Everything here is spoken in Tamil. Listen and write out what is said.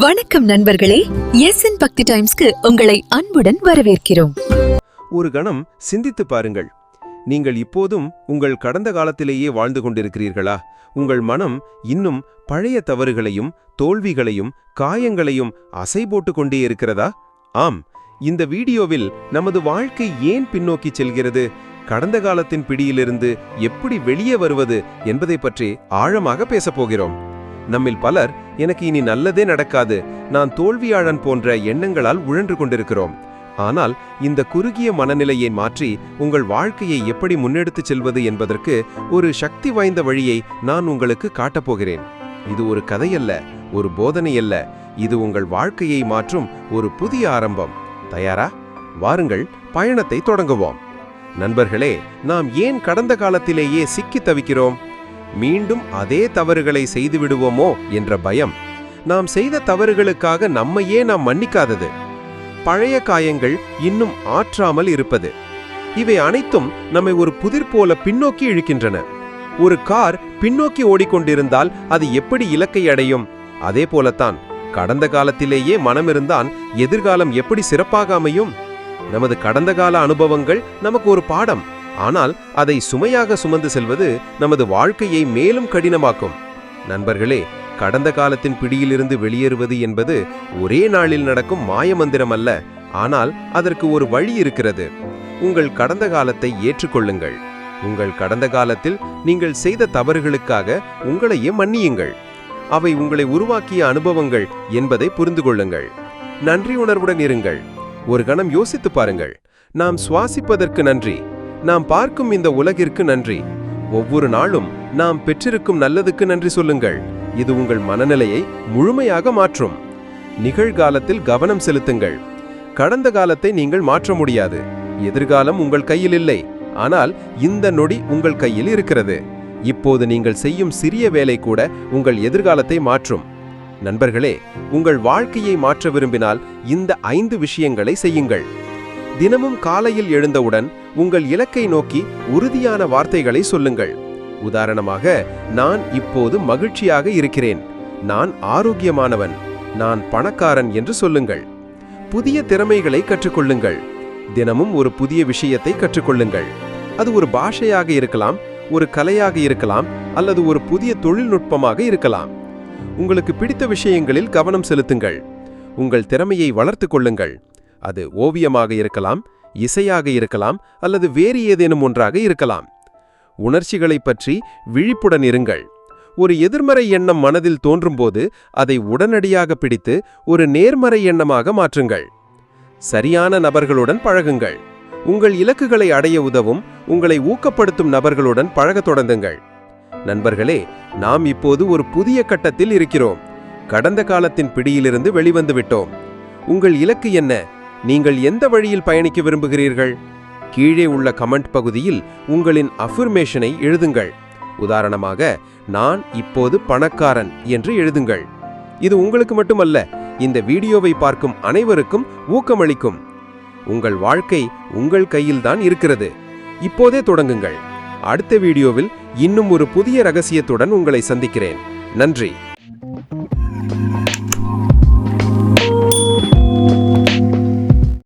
வணக்கம் நண்பர்களே. எஸ் என் பக்தி டைம்ஸ்க்கு உங்களை அன்புடன் வரவேற்கிறோம். ஒரு கணம் சிந்தித்து பாருங்கள். நீங்கள் இப்போதும் உங்கள் கடந்த காலத்திலேயே வாழ்ந்து கொண்டிருக்கிறீர்களா? உங்கள் மனம் இன்னும் பழைய தவறுகளையும் தோல்விகளையும் காயங்களையும் அசை போட்டு கொண்டே இருக்கிறதா? ஆம். இந்த வீடியோவில் நமது வாழ்க்கை ஏன் பின்னோக்கி செல்கிறது? கடந்த காலத்தின் பிடியிலிருந்து எப்படி வெளியே வருவது என்பதை பற்றி ஆழமாக பேசப் போகிறோம். நம்மில் பலர் எனக்கு இனி நல்லதே நடக்காது. நான் தோல்வியாளன் போன்ற எண்ணங்களால் உழன்று கொண்டிருக்கிறோம். ஆனால் இந்த குறுகிய மனநிலையை மாற்றி உங்கள் வாழ்க்கையை எப்படி முன்னெடுத்துச் செல்வது என்பதற்கு ஒரு சக்தி வாய்ந்த வழியை நான் உங்களுக்கு காட்டப்போகிறேன் இது ஒரு கதையல்ல ஒரு போதனை அல்ல இது உங்கள் வாழ்க்கையை மாற்றும் ஒரு புதிய ஆரம்பம். தயாரா? வாருங்கள் பயணத்தை தொடங்குவோம். நண்பர்களே நாம் ஏன் கடந்த காலத்திலேயே சிக்கித் தவிக்கிறோம்? மீண்டும் அதே தவறுகளை செய்து விடுவோமோ என்ற பயம். நாம் செய்த தவறுகளுக்காக நம்மையே நாம் மன்னிக்காதது. பழைய காயங்கள் இன்னும் ஆற்றாமல் இருப்பது. இவை அனைத்தும் நம்மை ஒரு புதிர் போல பின்னோக்கி இழுக்கின்றன. ஒரு கார் பின்னோக்கி ஓடிக்கொண்டிருந்தால் அது எப்படி இலக்கை அடையும்? அதே போலத்தான் கடந்த காலத்திலேயே மனமிருந்தான் எதிர்காலம் எப்படி சிறப்பாக அமையும்? நமது கடந்த கால அனுபவங்கள் நமக்கு ஒரு பாடம். ஆனால் அதை சுமையாக சுமந்து செல்வது நமது வாழ்க்கையை மேலும் கடினமாக்கும். நண்பர்களே கடந்த காலத்தின் பிடியிலிருந்து வெளியேறுவது என்பது ஒரே நாளில் நடக்கும் மாயமந்திரம் அல்ல. ஆனால் அதற்கு ஒரு வழி இருக்கிறது. உங்கள் கடந்த காலத்தை ஏற்றுக்கொள்ளுங்கள். உங்கள் கடந்த காலத்தில் நீங்கள் செய்த தவறுகளுக்காக உங்களையே மன்னியுங்கள். அவை உங்களை உருவாக்கிய அனுபவங்கள் என்பதை புரிந்து கொள்ளுங்கள். நன்றி உணர்வுடன் இருங்கள். ஒரு கணம் யோசித்து பாருங்கள். நாம் சுவாசிப்பதற்கு நன்றி. நாம் பார்க்கும் இந்த உலகிற்கு நன்றி. ஒவ்வொரு நாளும் நாம் பெற்றிருக்கும் நல்லதுக்கு நன்றி சொல்லுங்கள். இது உங்கள் மனநிலையை முழுமையாக மாற்றும். நிகழ்காலத்தில் கவனம் செலுத்துங்கள். கடந்த காலத்தை நீங்கள் மாற்ற முடியாது. எதிர்காலம் உங்கள் கையில் இல்லை. ஆனால் இந்த நொடி உங்கள் கையில் இருக்கிறது. இப்போது நீங்கள் செய்யும் சிறிய வேலை கூட உங்கள் எதிர்காலத்தை மாற்றும். நண்பர்களே உங்கள் வாழ்க்கையை மாற்ற விரும்பினால் இந்த ஐந்து விஷயங்களை செய்யுங்கள். தினமும் காலையில் எழுந்தவுடன் உங்கள் இலக்கை நோக்கி உறுதியான வார்த்தைகளை சொல்லுங்கள். உதாரணமாக நான் இப்போது மகிழ்ச்சியாக இருக்கிறேன். நான் ஆரோக்கியமானவன். நான் பணக்காரன் என்று சொல்லுங்கள். புதிய திறமைகளை கற்றுக்கொள்ளுங்கள். தினமும் ஒரு புதிய விஷயத்தை கற்றுக்கொள்ளுங்கள். அது ஒரு பாஷையாக இருக்கலாம் ஒரு கலையாக இருக்கலாம் அல்லது ஒரு புதிய தொழில்நுட்பமாக இருக்கலாம். உங்களுக்கு பிடித்த விஷயங்களில் கவனம் செலுத்துங்கள். உங்கள் திறமையை வளர்த்து கொள்ளுங்கள். அது ஓவியமாக இருக்கலாம் இசையாக இருக்கலாம் அல்லது வேறு ஏதேனும் ஒன்றாக இருக்கலாம். உணர்ச்சிகளைப் பற்றி விழிப்புடன் இருங்கள். ஒரு எதிர்மறை எண்ணம் மனதில் தோன்றும்போது அதை உடனடியாக பிடித்து ஒரு நேர்மறை எண்ணமாக மாற்றுங்கள். சரியான நபர்களுடன் பழகுங்கள். உங்கள் இலக்குகளை அடைய உதவும் உங்களை ஊக்கப்படுத்தும் நபர்களுடன் பழகத் தொடங்குங்கள். நண்பர்களே நாம் இப்போது ஒரு புதிய கட்டத்தில் இருக்கிறோம். கடந்த காலத்தின் பிடியிலிருந்து வெளிவந்து விட்டோம். உங்கள் இலக்கு என்ன? நீங்கள் எந்த வழியில் பயணிக்க விரும்புகிறீர்கள்? கீழே உள்ள கமெண்ட் பகுதியில் உங்களின் அஃபர்மேஷனை எழுதுங்கள். உதாரணமாக நான் இப்போது பணக்காரன் என்று எழுதுங்கள். இது உங்களுக்கு மட்டுமல்ல இந்த வீடியோவை பார்க்கும் அனைவருக்கும் ஊக்கமளிக்கும். உங்கள் வாழ்க்கை உங்கள் கையில்தான் இருக்கிறது. இப்போதே தொடங்குங்கள். அடுத்த வீடியோவில் இன்னும் ஒரு புதிய ரகசியத்துடன் உங்களை சந்திக்கிறேன். நன்றி.